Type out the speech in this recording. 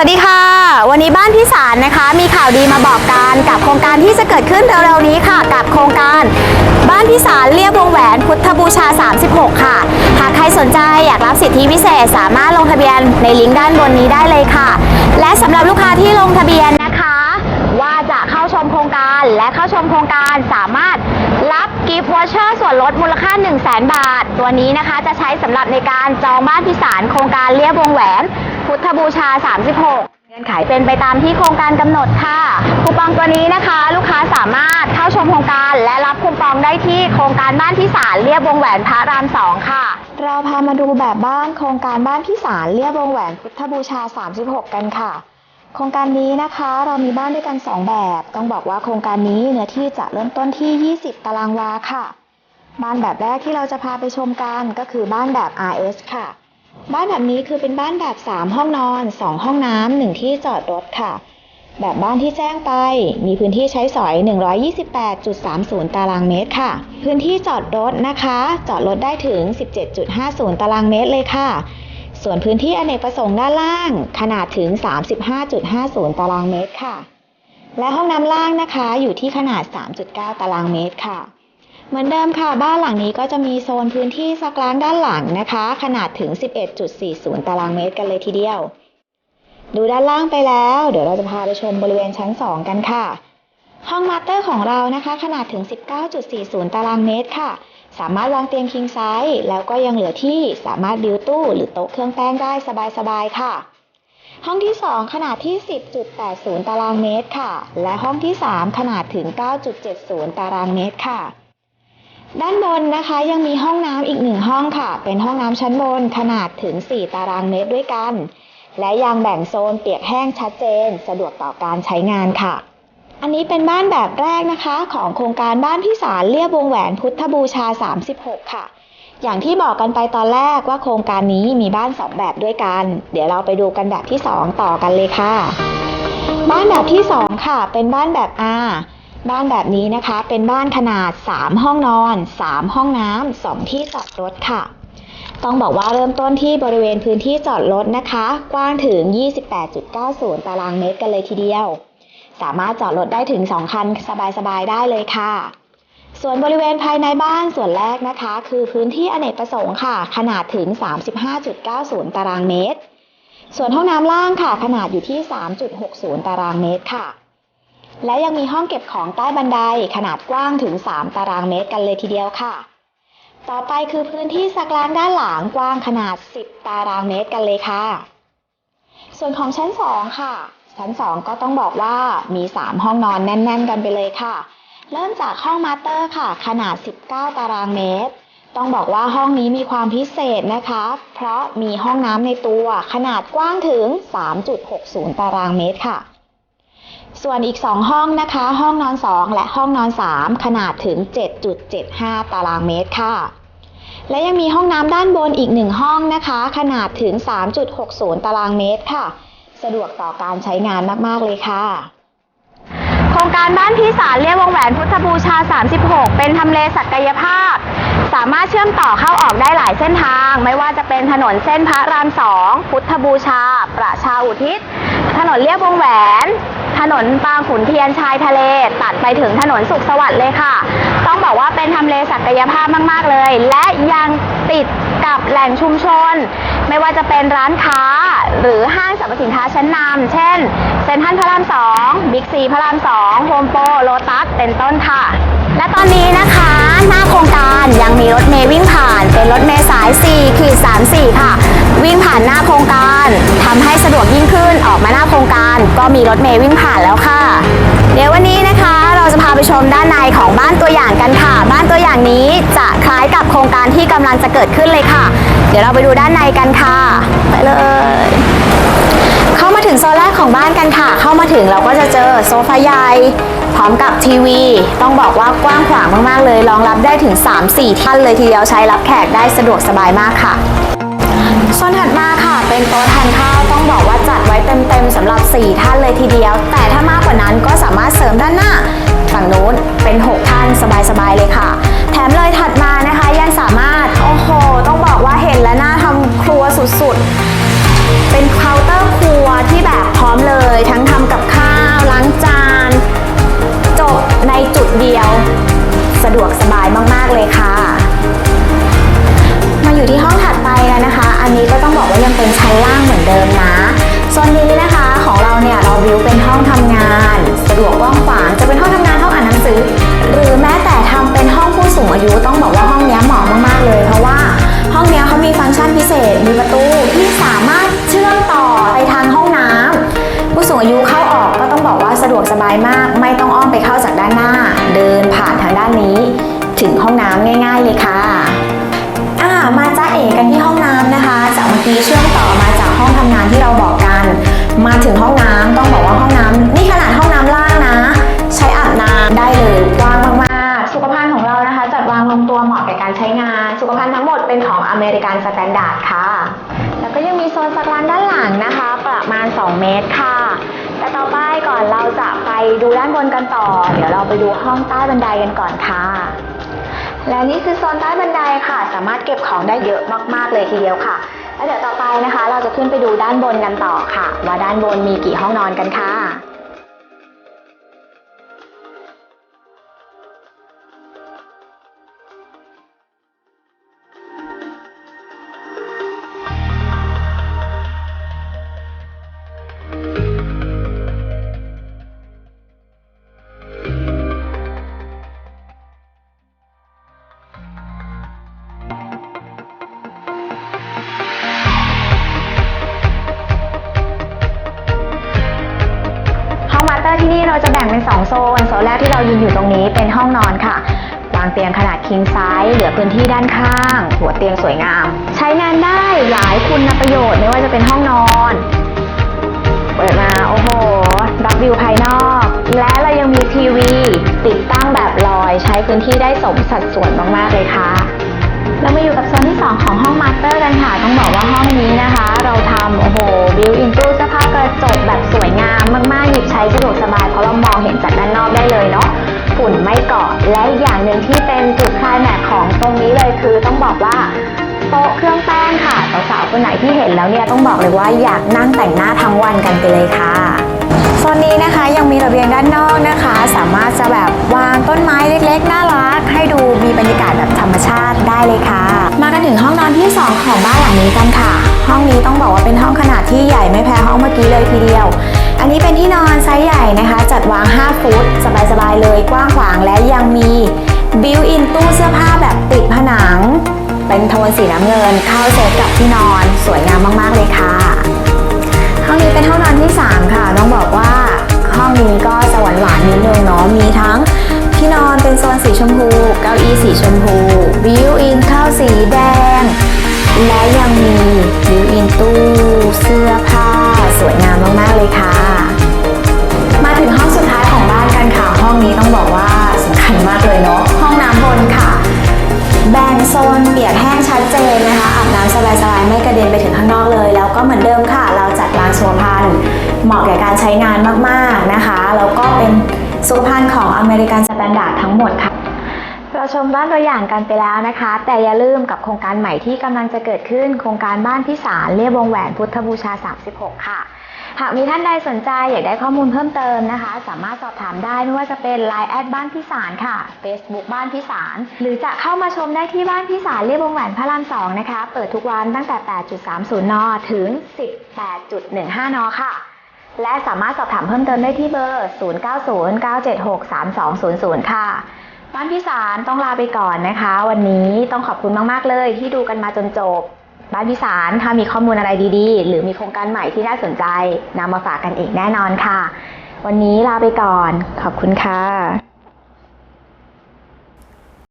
สวัสดีค่ะ วันนี้บ้านพี่สารนะคะ มีข่าวดีมาบอกกันกับโครงการที่จะเกิดขึ้นเร็วๆนี้ค่ะ กับโครงการบ้านพี่สารเรียบวงแหวนพุทธบูชา 36 ค่ะ หากใครสนใจอยากรับสิทธิพิเศษสามารถลงทะเบียนในลิงก์ด้านบนนี้ได้เลยค่ะ และสำหรับลูกค้าที่ลงทะเบียนนะคะ ว่าจะเข้าชมโครงการและเข้าชมโครงการสามารถรับกิฟต์ วอเชอร์ส่วนลดมูลค่า 1 0 0 0 0แบาท ตัวนี้นะคะจะใช้สำหรับในการจองบ้านพิสารโครงการเรียบวงแหวน พุทธบูชา 36 เงื่อนไขเป็นไปตามที่โครงการกำหนดค่ะ คูปองตัวนี้นะคะ ลูกค้าสามารถเข้าชมโครงการและรับคูปองได้ที่โครงการบ้านพิสารเรียบวงแหวนพระรามสองค่ะ เราพามาดูแบบบ้านโครงการบ้านพิสารเรียบวงแหวนพุทธบูชา 36 กันค่ะ โครงการนี้นะคะเรามีบ้านด้วยกัน 2 แบบ ต้องบอกว่าโครงการนี้เนื้อที่จะเริ่มต้นที่ 20 ตารางวาค่ะ บ้านแบบแรกที่เราจะพาไปชมกันก็คือบ้านแบบ RS ค่ะ บ้านแบบนี้คือเป็นบ้านแบบ 3 ห้องนอน 2 ห้องน้ำ1ที่จอดรถค่ะ แบบบ้านที่แจ้งไป มีพื้นที่ใช้สอย 128.30 ตารางเมตรค่ะ พื้นที่จอดรถนะคะ จอดรถได้ถึง 17.50 ตารางเมตรเลยค่ะ ส่วนพื้นที่อเนกประสงค์ด้านล่างขนาดถึง 35.50 ตารางเมตรค่ะ และห้องน้ำล่างนะคะอยู่ที่ขนาด 3.9 ตารางเมตรค่ะ เหมือนเดิมค่ะ บ้านหลังนี้ก็จะมีโซนพื้นที่ซักล้างด้านหลังนะคะ ขนาดถึง 11.40 ตารางเมตรกันเลยทีเดียว ดูด้านล่างไปแล้ว เดี๋ยวเราจะพาไปชมบริเวณชั้น 2 กันค่ะ ห้องมาสเตอร์ของเรานะคะ ขนาดถึง 19.40 ตารางเมตรค่ะ สามารถวางเตียงคิงไซส์แล้วก็ยังเหลือที่สามารถดิวตู้หรือโต๊ะเครื่องแป้งได้สบายๆค่ะ ห้องที่ 2 ขนาดที่ 10.80 ตารางเมตรค่ะ และห้องที่ 3 ขนาดถึง 9.70 ตารางเมตรค่ะ ด้านบนนะคะยังมีห้องน้ำอีกหนึ่งห้องค่ะ เป็นห้องน้ำชั้นบนขนาดถึง 4 ตารางเมตรด้วยกัน และยังแบ่งโซนเปียกแห้งชัดเจน สะดวกต่อการใช้งานค่ะ อันนี้เป็นบ้านแบบแรกนะคะ ของโครงการบ้านพิสารเรียบวงแหวนพุทธบูชา 36 ค่ะ อย่างที่บอกกันไปตอนแรกว่าโครงการนี้มีบ้าน 2 แบบด้วยกัน เดี๋ยวเราไปดูกันแบบที่ 2 ต่อกันเลยค่ะ บ้านแบบที่ 2 ค่ะ เป็นบ้านแบบ R บ้านแบบนี้นะคะ เป็นบ้านขนาด 3 ห้องนอน 3 ห้องน้ำ2ที่จอดรถค่ะ ต้องบอกว่าเริ่มต้นที่บริเวณพื้นที่จอดรถนะคะ กว้างถึง 28.90 ตารางเมตรกันเลยทีเดียว สามารถจอดรถได้ถึง 2 คันสบายๆได้เลยค่ะส่วนบริเวณภายในบ้านส่วนแรกนะคะ คือพื้นที่อเนกประสงค์ค่ะ ขนาดถึง 35.90 ตารางเมตร ส่วนห้องน้ำล่างค่ะ ขนาดอยู่ที่ 3.60 ตารางเมตรค่ะ และยังมีห้องเก็บของใต้บันไดขนาดกว้างถึง 3 ตารางเมตรกันเลยทีเดียวค่ะ ต่อไปคือพื้นที่ซักล้างด้านหลังกว้างขนาด 10 ตารางเมตรกันเลยค่ะ ส่วนของชั้น 2 ค่ะ ชั้น 2 ก็ต้องบอกว่ามี 3 ห้องนอนแน่น ๆ กันไปเลยค่ะ เริ่มจากห้องมาสเตอร์ค่ะ ขนาด 19 ตารางเมตร ต้องบอกว่าห้องนี้มีความพิเศษนะคะ เพราะมีห้องน้ำในตัวขนาดกว้างถึง 3.60 ตารางเมตรค่ะ ส่วนอีก 2 ห้องนะคะ ห้องนอน 2 และห้องนอน 3 ขนาดถึง 7.75 ตารางเมตรค่ะและยังมีห้องน้ำด้านบนอีกหนึ่งห้องนะคะ ขนาดถึง 3.60 ตารางเมตรค่ะ สะดวกต่อการใช้งานมาก ๆ เลยค่ะ โครงการบ้านพิสารเรียกวงแหวนพุทธบูชา 36 เป็นทำเลศักยภาพ สามารถเชื่อมต่อเข้าออกได้หลายเส้นทาง ไม่ว่าจะเป็นถนนเส้นพระรามสองพุทธบูชา ประชาอุทิศ ถนนเรียบวงแหวน ถนนบางขุนเทียนชายทะเล ตัดไปถึงถนนสุขสวัสดิ์เลยค่ะ บอกว่าเป็นทำเลศักยภาพมาก ๆ เลย และยังติดกับแหล่งชุมชน ไม่ว่าจะเป็นร้านค้าหรือห้างสรรพสินค้าชั้นนำเช่น เซ็นทรัลพระรามสองบิ๊กซีพระรามสองโฮมโปรโลตัสเป็นต้นค่ะ และตอนนี้นะคะ หน้าโครงการยังมีรถเมย์วิ่งผ่านเป็นรถเมย์สาย4ขีด34 ค่ะ วิ่งผ่านหน้าโครงการทำให้สะดวกยิ่งขึ้นออกมาหน้าโครงการ ก็มีรถเมย์วิ่งผ่านแล้วค่ะ เดี๋ยววันนี้นะคะ พาไปชมด้านในของบ้านตัวอย่างกันค่ะ บ้านตัวอย่างนี้จะคล้ายกับโครงการที่กำลังจะเกิดขึ้นเลยค่ะ เดี๋ยวเราไปดูด้านในกันค่ะ ไปเลย เข้ามาถึงโซนแรกของบ้านกันค่ะ เข้ามาถึงเราก็จะเจอโซฟาใหญ่พร้อมกับทีวี ต้องบอกว่ากว้างขวางมากๆเลยรองรับได้ถึง 3-4 ท่านเลยทีเดียวใช้รับแขกได้สะดวกสบายมากค่ะโซนถัดมาค่ะ เป็นโต๊ะทานข้าวต้องบอกว่าจัดไว้เต็มๆสำหรับ 4 ท่านเลยทีเดียว แต่ถ้ามากกว่านั้นก็สามารถเสริมด้านหน้า ฝั่งนู้นเป็น 6 ท่านสบายๆเลยค่ะ แถมเลยถัดมานะคะยังสามารถ โอ้โห ต้องบอกว่าเห็นและน่าทำครัวสุดๆ เป็นเคาน์เตอร์ครัวที่แบบพร้อมเลย ทั้งทำกับข้าวล้างจาน จบในจุดเดียว สะดวกสบายมากๆเลยค่ะ มาอยู่ที่ห้องถัดไปแล้วนะคะ อันนี้ก็ต้องบอกว่ายังเป็นชั้นล่างเหมือนเดิมนะโซนนี้นะคะของเราเนี่ยเราวิวเป็นห้องทำงาน สะดวกกว้างขวางจะเป็นห้อง ทำงานห้อหนังสือหรือแม้แต่ทำเป็นห้องผู้สูงอายุต้องบอกว่าห้องนี้เหมาะมากๆเลย เพราะว่าห้องนี้เขามีฟังก์ชันพิเศษ มีประตูที่สามารถเชื่อมต่อไปทางห้องน้ำผู้สูงอายุเข้าออกก็ต้องบอกว่าสะดวกสบายมาก ไม่ต้องอ้อมไปเข้าจากด้านหน้า เดินผ่านทางด้านนี้ ถึงห้องน้ำง่าย ๆ เลยค่ะอ่ามาจ้าเอกกันที่ห้องน้ำนะคะ จากเมื่อกี้เชื่อมต่อมาจากห้องทำงานที่เราบอกกัน มาถึงห้องน้ำต้องบอกว่าห้องน้ำนี่ขนาดห้องน้ำ ได้เลยกว้างมากๆ สุขภัณฑ์ของเรานะคะ จัดวางลงตัวเหมาะแก่การใช้งาน สุขภัณฑ์ทั้งหมดเป็นของอเมริกันสแตนดาร์ดค่ะ แล้วก็ยังมีโซนสักร้านด้านหลังนะคะ ประมาณ 2 เมตรค่ะ แต่ต่อไปก่อนเราจะไปดูด้านบนกันต่อ เดี๋ยวเราไปดูห้องใต้บันไดกันก่อนค่ะและนี่คือโซนใต้บันไดค่ะ สามารถเก็บของได้เยอะมาก ๆ เลยทีเดียวค่ะ แล้วเดี๋ยวต่อไปนะคะ เราจะขึ้นไปดูด้านบนกันต่อค่ะ ว่าด้านบนมีกี่ห้องนอนกันค่ะ เราจะแบ่งเป็น 2 โซน โซนแรกที่เรายืนอยู่ตรงนี้เป็นห้องนอนค่ะ วางเตียงขนาด king size เหลือพื้นที่ด้านข้าง หัวเตียงสวยงาม ใช้งานได้หลายคุณประโยชน์ไม่ว่าจะเป็นห้องนอน เปิดมาโอ้โห รับวิวภายนอก และเรายังมีทีวี ติดตั้งแบบลอย ใช้พื้นที่ได้สมสัดส่วนมากๆเลยค่ะ เรามาอยู่กับโซนที่ 2 ของห้องมาสเตอร์กันค่ะ ต้องบอกว่าห้องนี้นะคะ เราทำโอ้โหบิวอินตู้เสื้อผ้ากระจกแบบสวยงามมากๆ หยิบใช้สะดวกสบายเพราะเรามองเห็นจากด้านนอกได้เลยเนาะฝุ่นไม่เกาะและอย่างหนึ่งที่เป็นจุดคลายแม็กของตรงนี้เลยคือต้องบอกว่าโต๊ะเครื่องแป้งค่ะสาวๆคนไหนที่เห็นแล้วเนี่ยต้องบอกเลยว่าอยากนั่งแต่งหน้าทั้งวันกันไปเลยค่ะโซนนี้นะคะยังมีระเบียงด้านนอกนะคะ สามารถจะแบบวางต้นไม้เล็กๆน่ารักให้ดูมีบรรยากาศ ชาติได้เลยค่ะ มากันถึงห้องนอนที่ 2 ของบ้านหลังนี้กันค่ะ ห้องนี้ต้องบอกว่าเป็นห้องขนาดที่ใหญ่ไม่แพ้ห้องเมื่อกี้เลยทีเดียว อันนี้เป็นที่นอนไซส์ใหญ่นะคะ จัดวาง 5 ฟุต สบายๆเลย กว้างขวางและยังมีบิวอินตู้เสื้อผ้าแบบติดผนัง เป็นโทนสีน้ำเงิน เข้าเซตกับที่นอนสวยงามมากๆเลยค่ะ ห้องนี้เป็นห้องนอนที่ 3 ค่ะ ต้องบอกว่าห้องนี้ก็จะหวานหวานนิดนึงเนาะมีทั้ง ที่นอนเป็นโซนสีชมพู เก้าอี้สีชมพูบิวอินข้าวสีแดง และยังมีบิวอินตู้เสื้อผ้า สวยงามมาก ๆ เลยค่ะ มาถึงห้องสุดท้ายของบ้านกันค่ะ ห้องนี้ต้องบอกว่าสำคัญมากเลยเนาะห้องน้ำบนค่ะ แบ่งโซนเปียกแห้งชัดเจนนะคะอาบน้ำสบายๆไม่กระเด็นไปถึงข้างนอกเลย แล้วก็เหมือนเดิมค่ะ เราจัดวางสุขภัณฑ์เหมาะแก่การใช้งานมากๆนะคะแล้วก็เป็นสุขภัณฑ์ของอเมริกัน นดาร์ดทั้งหมดค่ะ เราชมบ้านตัวอย่างกันไปแล้วนะคะ แต่อย่าลืมกับโครงการใหม่ที่กำลังจะเกิดขึ้น โครงการบ้านพิสารเรียบวงแหวนพุทธบูชา 36 ค่ะหากมีท่านใดสนใจอยากได้ข้อมูลเพิ่มเติมนะคะ สามารถสอบถามได้ไม่ว่าจะเป็น Line แอดบ้านพิสารค่ะ Facebook บ้านพิสาร หรือจะเข้ามาชมได้ที่บ้านพิสารเรียบวงแหวนพระราม2นะคะ เปิดทุกวันตั้งแต่ 8.30 น ถึง 18.15 น ค่ะ และสามารถสอบถามเพิ่มเติมได้ที่เบอร์ 0909763200 ค่ะบ้านพิสารต้องลาไปก่อนนะคะ วันนี้ต้องขอบคุณมาก ๆ เลยที่ดูกันมาจนจบ บ้านพิสารถ้ามีข้อมูลอะไรดีๆ หรือมีโครงการใหม่ที่น่าสนใจนำมาฝากกันอีกแน่นอนค่ะ วันนี้ลาไปก่อน ขอบคุณค่ะ